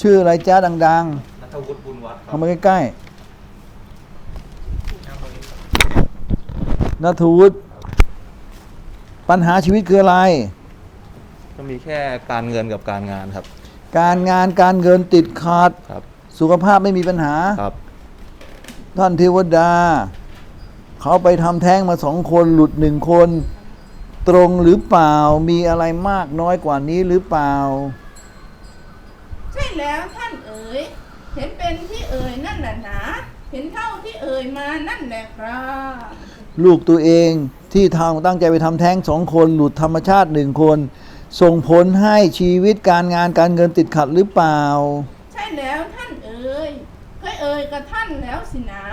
ชื่ออะไรจ้าดังนัทวุฒิบุญวัฒน์ๆครัเข้าบมาใกล้ๆนัทวุฒิปัญหาชีวิตคืออะไร ก็มีแค่การเงินกับการงานครับ การงานการเงินติดขัด ครับ สุขภาพไม่มีปัญหา ครับ ท่านเทวดา เขาไปทำแท้งมาสองคนหลุดหนึ่งคน ตรงหรือเปล่ามีอะไรมากน้อยกว่านี้หรือเปล่าใช่ แล้วท่านเอ๋ย เห็นเป็นที่เอ๋ยนั่นแหละหนา เห็นเท่าที่เอ๋ยมานั่นแหละครับลูกตัวเองที่ทางตั้งใจไปทำแท้งสองคนหลุดธรรมชาติหนึ่งคน ส่งผลให้ชีวิตการงานการเงินติดขัดหรือเปล่า ใช่แล้วท่านเอ๋ยเคยเอ๋ยกับท่านแล้วสินะ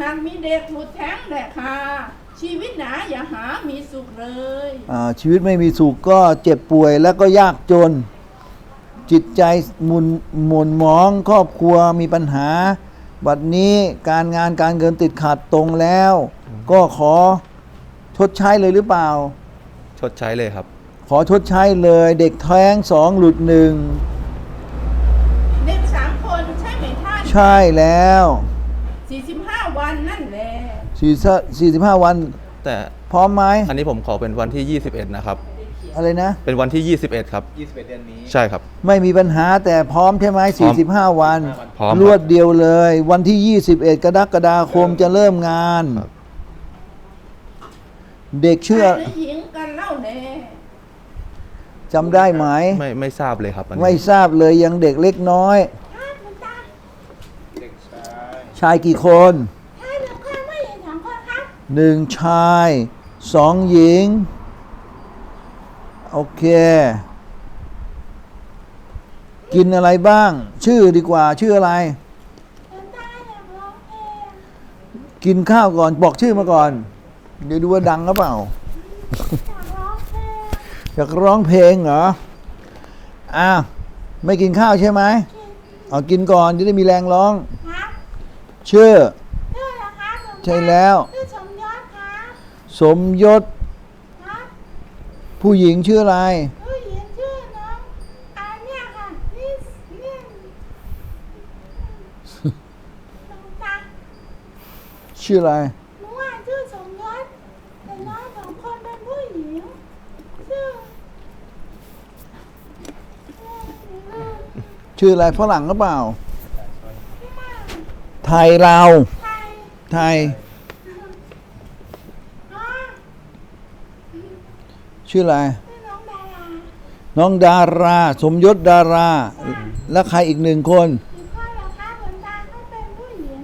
หากมีเด็กหลุดแท้งแหละค่ะชีวิตหนาอย่าหามีสุขเลย อ่าชีวิตไม่มีสุขก็เจ็บป่วยแล้วก็ยากจน จิตใจหมุนหมุนหมองครอบครัวมีปัญหา บัดนี้การงานการเงินติดขัดตรงแล้ว ก็ขอชดใช้เลยหรือเปล่า ชดใช้เลยครับ ขอชดใช้เลยเด็กแท้งสองหลุดหนึ่งเด็กสามคนใช่ไหมท่านใช่แล้วสี่สิบห้าวันนั่นแหละสี่สิบห้าวันแต่พร้อมไหมอันนี้ผมขอเป็นวันที่ 21 นะครับ อะไรนะ เป็นวันที่ 21 ครับ 21 เดือนนี้ ใช่ครับ ไม่มีปัญหาแต่พร้อมใช่ไหมพร้อม45 วัน พร้อมครับ รวดเดียวเลย วันที่ 21 กรกฎาคมจะเริ่มงาน ครับ เด็กเชื่อชายหรือหญิงกันเล่าแน่จำได้ไหม ไม่ไม่ทราบเลยครับอันนี้ไม่ทราบเลยยังเด็กเล็กน้อยเด็กชายชายกี่คนชายหนึ่งคนไม่หญิงสองคนครับหนึ่งชายสองหญิง โอเค กินอะไรบ้าง ชื่อดีกว่า ชื่ออะไร กินข้าวก่อน บอกชื่อมาก่อน เดี๋ยวดูว่าดังหรือเปล่า อยากร้องเพลงเหรอ อ้าว ไม่กินข้าวใช่ไหมเอากินก่อนจะได้มีแรงร้องครับชื่อชื่อเหรอครับหลวงตาใช่แล้วชื่อสมยศครับ สมยศ ครับ ผู้หญิงชื่ออะไร ผู้หญิงชื่อน้องอันเนี่ยค่ะนี่นี่หลวงตาชื่ออะไร หนูอะชื่อสมยศแต่น้องสองคนเป็นผู้หญิงชื่อชื่ออะไรฝรั่งหรือเปล่า ไทยเรา ไทย ไทย อ๋อ ชื่ออะไรชื่อน้องดาราน้องดารา สมยศดารา แล้วใครอีกหนึ่งคนอีกคนเหรอครับหลวงตาเขาเป็นผู้หญิง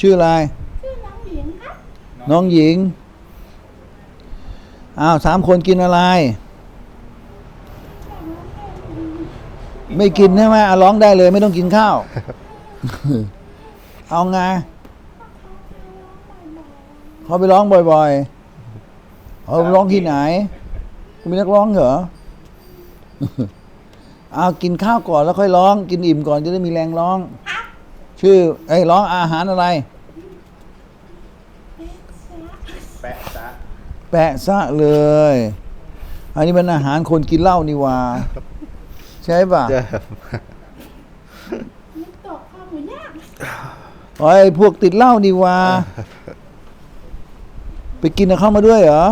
ชื่ออะไรชื่อน้องหญิงครับน้องหญิง อ้าวสามคนกินอะไร ไม่กินใช่ไหมอะร้องได้เลย ไม่ต้องกินข้าว เอาไงเขาไปร้องบ่อยๆเขาไปร้องที่ไหน มีนักร้องเหรอเอากินข้าวก่อนแล้วค่อยร้อง กินอิ่มก่อนจะได้มีแรงร้อง ชื่อไอ้ยร้องอาหารอะไร แปะซะแปะซะเลย อันนี้เป็นอาหารคนกินเหล้านี่หว่า ใช่ป่ะใช่ครับมันตกข้าวหมูย่างไอ้ยพวกติดเหล้านี่หว่า ไปกินกับเข้ามาด้วยเหรอ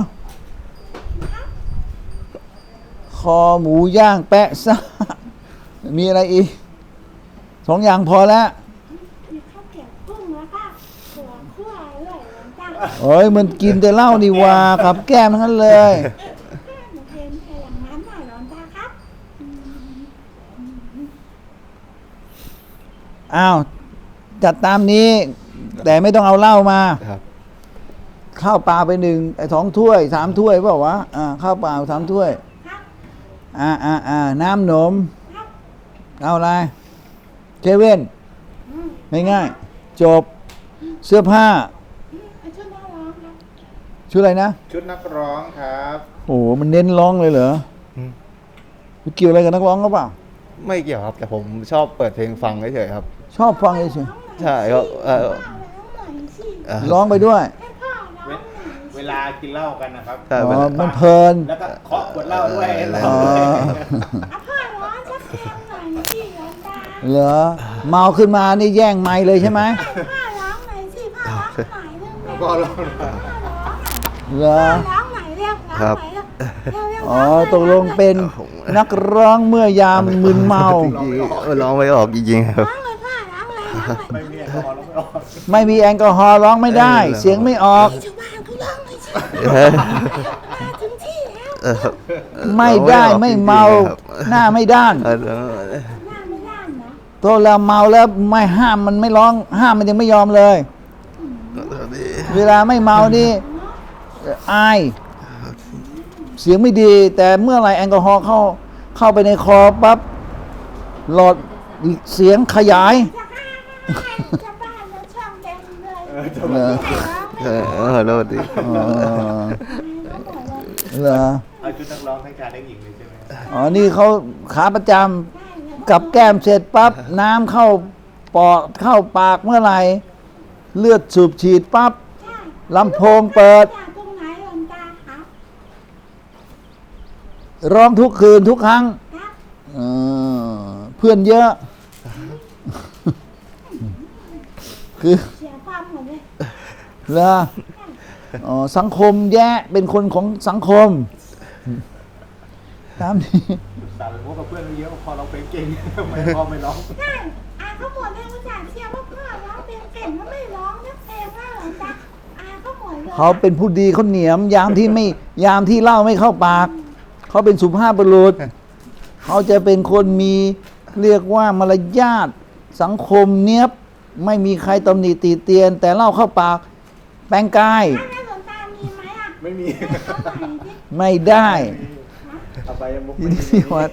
คอหมูย่างแปะซะมีอะไรอีกสองอย่างพอแล้วมีข้าวเกรี๊ยวกุ้งแล้วก็ถั่วคั่วด้วยหลวงตาเอ้ยมันกินแต่เหล้านี่หว่ากับแก้มทั้งนั้นเลยหนูเป็นแค่อย่างนั้นหน่อยหลวงตาครับอ้าว จัดตามนี้ แต่ไม่ต้องเอาเหล้ามา ครับข้าวเปลาไปหนึ่งไอ้สองถ้วยสามถ้วยเปล่าวะอ่าข้าวเปล่าสามถ้วยครับ อ่าอ่าอ่าน้ำหนมครับเอาอะไรเจเว่นอืมง่ายๆจบ เสื้อผ้าอืมเอาชุดน่ารักครับชุดอะไรนะ ชุดนักร้องครับโอ้โหมันเน้นร้องเลยเหรออืม มันเกี่ยวอะไรกับนักร้องก็เปล่า ไม่เกี่ยวครับ แต่ผมชอบเปิดเพลงฟังเฉยๆครับ ชอบฟังเฉยใช่ก็เอ่อพ่อ ร้องหน่อยสิเอ่อๆร้องไปด้วย เวลากินเหล้ากันนะครับ ใช่อ๋เวอลามันเพลิน แล้วก็เคาะขวดเหล้าด้วยเออร้อ๋อองด้วยเอาพ่อร้องสักเพลงหน่อยสิหลวงตาเหรอเมาขึ้นมานี่แย่งไม้เลยใช่ไหมพ่อร้องหน่อยสิพ่อร้องหน่อยเรื่องแล้วก็ร้องเหรอร้องหน่อยเรียกร้องหน่อยเรียกเรียกเรียกอ๋อตกลงเป็นนักร้องเมื่อยามมึนเมาเออร้องไม่ออกจริงๆครับ ร้องเลยพ่อร้องเลยร้องเลย ไม่มีแอลกอฮอล์แล้วไม่ออก ไม่มีแอลกอฮอล์ร้องไม่ได้ เสียงไม่ออก ช ไม่ได้ไม่เมา หน้าไม่ด้านเออหน้าไม่ด้านนะตัวเราเมาแล้วไม่ห้ามมันไม่ร้อง ห้ามมันยังไม่ยอมเลย เวลาไม่เมานี่เอ่ออาย เสียงไม่ดี แต่เมื่อไหร่แอลกอฮอล์เข้า เข้าไปในคอปั๊บหลอดเสียงขยายชาวบ้านแล้วช่องเต็มเลยเออจะ เหรอออเออแล้วดิอ๋อเหรอเอาชุดนักร้องทั้งชายทั้งหญิงเลยใช่ไหมอ๋อนี่เขาขาประจำกับแก้มเสร็จปั๊บน้ำเข้าปอดเข้าปากเมื่อไหร่เลือดสูบฉีดปั๊บลำโพงเปิด จากตรงไหนหลวงตาครับร้องทุกคืนทุกครั้งครับเออเพื่อนเยอะ คือ เหรออ๋อสังคมแย่เป็นคนของสังคม ตามนี้สาวพวกกับเพื่อนเยอะพอเราเพลงเก่งทำไมพ่อไม่ร้องใช่อาเขาหมดเลยอุตส่าห์เชียร์ว่าพ่อร้องเพลงเก่งแล้วไม่ร้องนักเพลงว่าหลวงตาอาเขาหมดเลยเขาเป็นผู้ดีเขาเหนียม ยามที่ไม่ยามที่เหล่าไม่เข้าปาก เขาเป็นสุภาพบุรุษ เขาจะเป็นคนมีเรียกว่ามารยาทสังคมเนียบไม่มีใครตำหนิติเตียน แต่เหล่าเข้าปาก แปลงกาย ถ้างั้นหลวงตามีไหมอะไม่มีเอาใหม่สิไม่ได้เอาไปมุกที่นี่วัด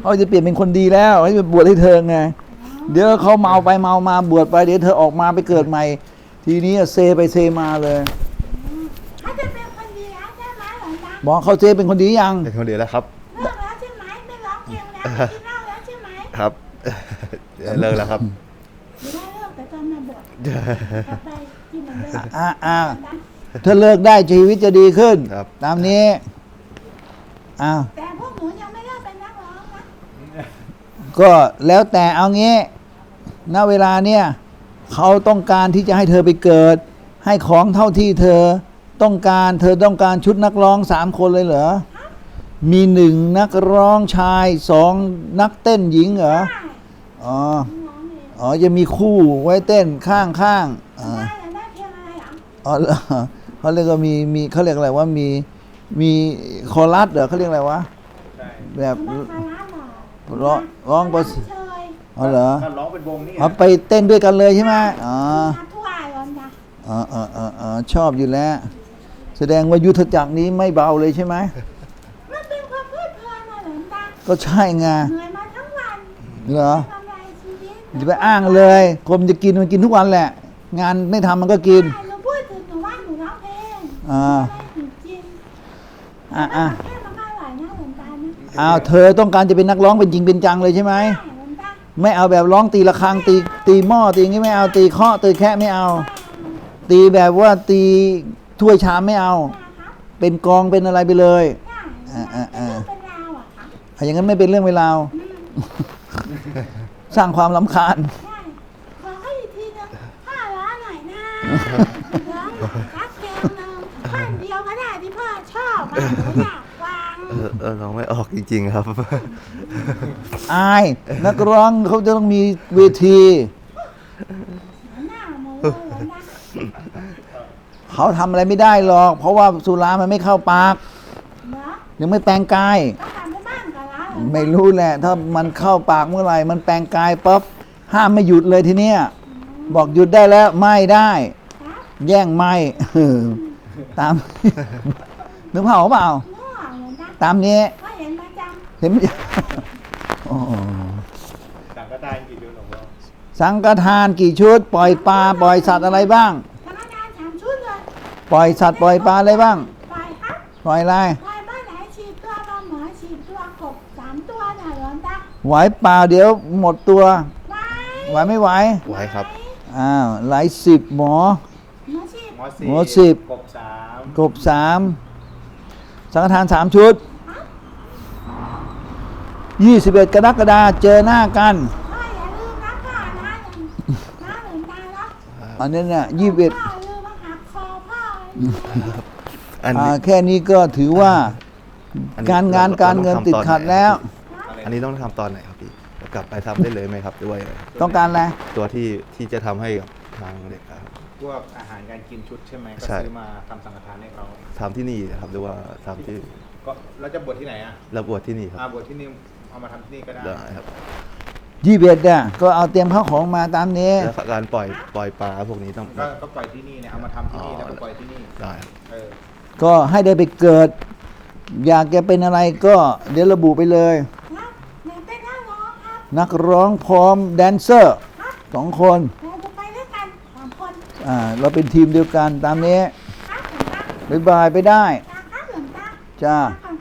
เขาจะเปลี่ยนเป็นคนดีแล้วเขาจะบวชให้เธอไงเดี๋ยวเขาเมาไปเมามาบวชไปเดี๋ยวเธอออกมาไปเกิดใหม่ ทีนี้เซไปเซมาเลยเขาจะเป็นคนดีแล้วใช่ไหมหลวงตาบอกเขาเซเป็นคนดียังเป็นคนเดียวแล้วครับเลิกแล้วใช่ไหมไม่ร้องเพลงแล้วไม่กินเหล้าแล้วใช่ไหมครับ เลิกแล้วครับ หรือว่าเลิกแต่ตอนมาบวชกลับไปกินเหมื อนเดิมอ่าอ่าถ้าเลิกได้ชีวิตจะดีขึ้น ครับ ตามนี้อ้าวแต่พวกหนูยังไม่เลิกเป็นนักร้องนะก็แล้วแต่เอางี้ณเวลาเนี่ยเขาต้องการที่จะให้เธอไปเกิด ให้ของเท่าที่เธอต้องการเธอต้องการชุดนักร้องสามคนเลยเหรอ มีหนึ่งนักร้องชายสองนักเต้นหญิงเหรอใช่อ๋อร้องเองอ๋อจะมีคู่ไว้เต้นข้างข้างๆอ่า ได้ อะไรอะอ๋อเหรอเขาเรียกว่ามีมีเขาเรียกอะไรว่ามีมีคอรัสเหรอเขาเรียกอะไรวะใช่แบบไม่คาราบหรอกร้องร้องประเชยอ๋อเหรอก็ร้องเป็นวงนี่ไงเอาไปเต้นด้วยกันเลยใช่ไหมอ๋อมาทั่วหลวงตาอ๋ออ๋ออ๋ออ๋อชอบอยู่แล้ว แสดงว่ายุทธจักรนี้ไม่เบาเลยใช่ไหมมันเป็นความเพลิดเพลินนะหลวงตาก็ใช่ไงเหนื่อยมาทั้งวันเหรอทำลายชีวิตอย่าไปอ้างเลยคนจะกินมันกินทุกวันแหละ งานไม่ทำมันก็กินใช่ อ่าหนูจริงอะอะแค่มันก็อร่อยนะหลวงตานะอ้าวเธอต้องการจะเป็นนักร้องเป็นจริงเป็นจังเลยใช่ไหมใช่หลวงตาไม่เอาแบบร้องตีระฆังตีตีหม้อตีอย่างงี้ไม่เอาตีเคาะตีแค่ไม่เอา ตีแบบว่าตีถ้วยชามไม่เอาครับเป็นกองเป็นอะไรไปเลยใช่อ่าอ่าอ่าเป็นราวอะครับอะอย่างนั้นไม่เป็นเรื่องเวลาว สร้างความลำคาญใช่ขอให้อีกทีนึงพ่อร้องหน่อยนะร้องรักเพลงหนึงท่อนเดียวก็ได้ที่พ่ อชอบอะหนูอยากฟังเออเออร้องไม่ออกจริง ๆ ครับ อาย นักร้องเขาจะต้องมีเวที หน้าหมูเลยนะเขาทำอะไรไม่ได้หรอก เพราะว่าสุรามันไม่เข้าปาก เนาะยังไม่แปลงกาย ก็ทำได้บ้างกันแล้วไม่รู้แหละ ถ้ามันเข้าปากเมื่อไหร่ มันแปลงกายปั๊บห้ามไม่หยุดเลยทีเนี้ยบอกหยุดได้แล้วไม่ได้ ครับ แย่งไม่ ตาม นึกภาพออกเปล่าง่วงเหมือนกันตามนี้ก็เห็นประจเห็นไหมโอ้โหต่างก็ได้กี่เดือนของเราสังฆทานกี่ชุด ปล่อยปลาปล่อยสัตว์อะไรบ้างำธรรมดาสามชุดเลยปล่อยสัตว์ปล่อยปลาอะไรบ้างปล่อยครับปล่อยอะไรปล่อยบ้านไหนฉีดตัวปลาหมอฉีดตัวกบสามตัวน่ะหลวงตาไหวเปล่าเดี๋ยวหมดตัวไว้ไหวไม่ไหว ไหวครับ อ้าว หลายสิบหมอ หมอฉีดหมอสี่หมอสิบ กบสามกบสาม สังฆทานสามชุดยี่สิบเอ็ดกรกฎาเจอหน้ากันอันนี้เนะยี่สิบเอ็ดแค่นี้ก็ถือว่าการงานการเงินติดขัดแล้ว อันนี้ต้องทำตอนไหนครับพี่กลับไปทำได้เลยไหมครับด้วย ต้องการอะไรตัวที่ที่จะทำให้กับทางเด็กครับ พวกอาหารการกินชุดใช่ไหมก็ใช่ ซื้อมาทำสังฆทานให้เขาทำที่นี่นะครับหรือว่าทำที่ก็เราจะบวชที่ไหนอะระบวชที่นี่ครับอาบวชที่นี่เอามาทำที่นี่ก็ได้ได้ครับ ยี่สิบเอ็ดเนี่ยก็เอาเตรียมข้าวของมาตามนี้แล้วการปล่อยปล่อยปลาพวกนี้ต้อง ก็ก็ปล่อยที่นี่เนี่ยเอามาทำที่นี่อ๋อ แล้วก็ปล่อยที่นี่ได้ครับเออก็ให้ได้ไปเกิด อยากจะเป็นอะไรก็เดี๋ยวระบุไปเลยครับหนูเป็นนักร้องครับนักร้องพร้อมแดนเซอร์ครับสองคนเราจะไปด้วยกันส องคนอ่าเราเป็นทีมเดียวกันตามนี้ครับหลวงตาบ๊ายบายไปได้ตาครับหลวงตาจ้าขอ